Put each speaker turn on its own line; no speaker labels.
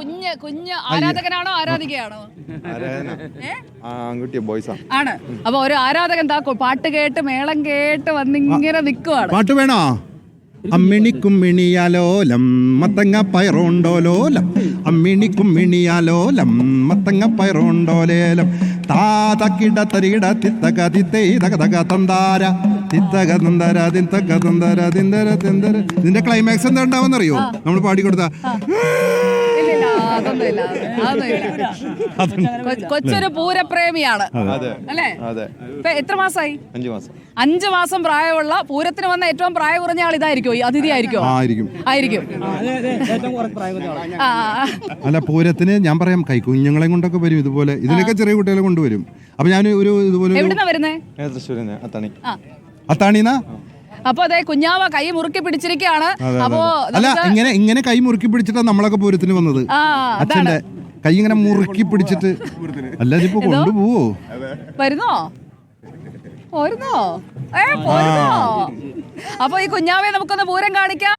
കുഞ്ഞ് കുഞ്ഞ് ആരാധകനാണോ ആരാധികയാണോ?
ആൺകുട്ടി ബോയ്സാ.
ആണ്. അപ്പൊ ഒരു ആരാധകൻ താ പാട്ട് കേട്ട് മേളം കേട്ട് വന്നിങ്ങനെ നിക്കുവാണ്.
പാട്ട് വേണോ? അമ്മിണി കുമ്മിണിയാലോലം മത്തങ്ങ പയറുണ്ടോലോലം. അമ്മിണി കുമ്മിണിയാലോലം മത്തങ്ങ പയറുണ്ടോലേലം. താതക്കിട തരികിട തിത്തക തിത്തേ തക തന്താര. തിത്തക തന്താര തിന്തക തന്താര തിന്തര തിന്തര. ഇതിന്റെ ക്ലൈമാക്സ് എന്താ ഉണ്ടാവുമെന്നറിയോ നമ്മൾ പാടിക്കൊടുത്ത
കൊ- കൊച്ചൊരു പൂരപ്രേമിയാണ്. അല്ലേ? എത്ര മാസമായി
അഞ്ചു മാസം.
അഞ്ചു മാസം പ്രായമുള്ള പൂരത്തിന് വന്ന ഏറ്റവും പ്രായം കുറഞ്ഞ ആൾ ഇതായിരിക്കും അതിഥി ആയിരിക്കോ.
അല്ല പൂരത്തിന് ഞാൻ പറയാം കൈക്കുഞ്ഞുങ്ങളെ കൊണ്ടൊക്കെ വരും ഇതുപോലെ. ഇതിനൊക്കെ ചെറിയ കുട്ടികളെ കൊണ്ടുവരും. അപ്പൊ ഞാൻ ഒരു ഇതുപോലെ
എവിടുന്നാ വരുന്നേ?
അത്തണി.
അത്താണീന്നാ
അപ്പൊ അതെ കുഞ്ഞാവ കൈ മുറുക്കി പിടിച്ചിരിക്കുകയാണ് അപ്പോ
അല്ല ഇങ്ങനെ ഇങ്ങനെ കൈ മുറുക്കി പിടിച്ചിട്ടാണ് നമ്മളൊക്കെ പൂരത്തിന് വന്നത്. അച്ഛന്റെ കൈ ഇങ്ങനെ മുറുക്കി പിടിച്ചിട്ട് അല്ല ഇതിപ്പോ കൊണ്ടുപോവോ?
വരുന്നോ? പോരുന്നോ? ഏ പോരുന്നോ? അപ്പൊ ഈ കുഞ്ഞാവെ നമുക്കൊന്ന് പൂരം കാണിക്കാം.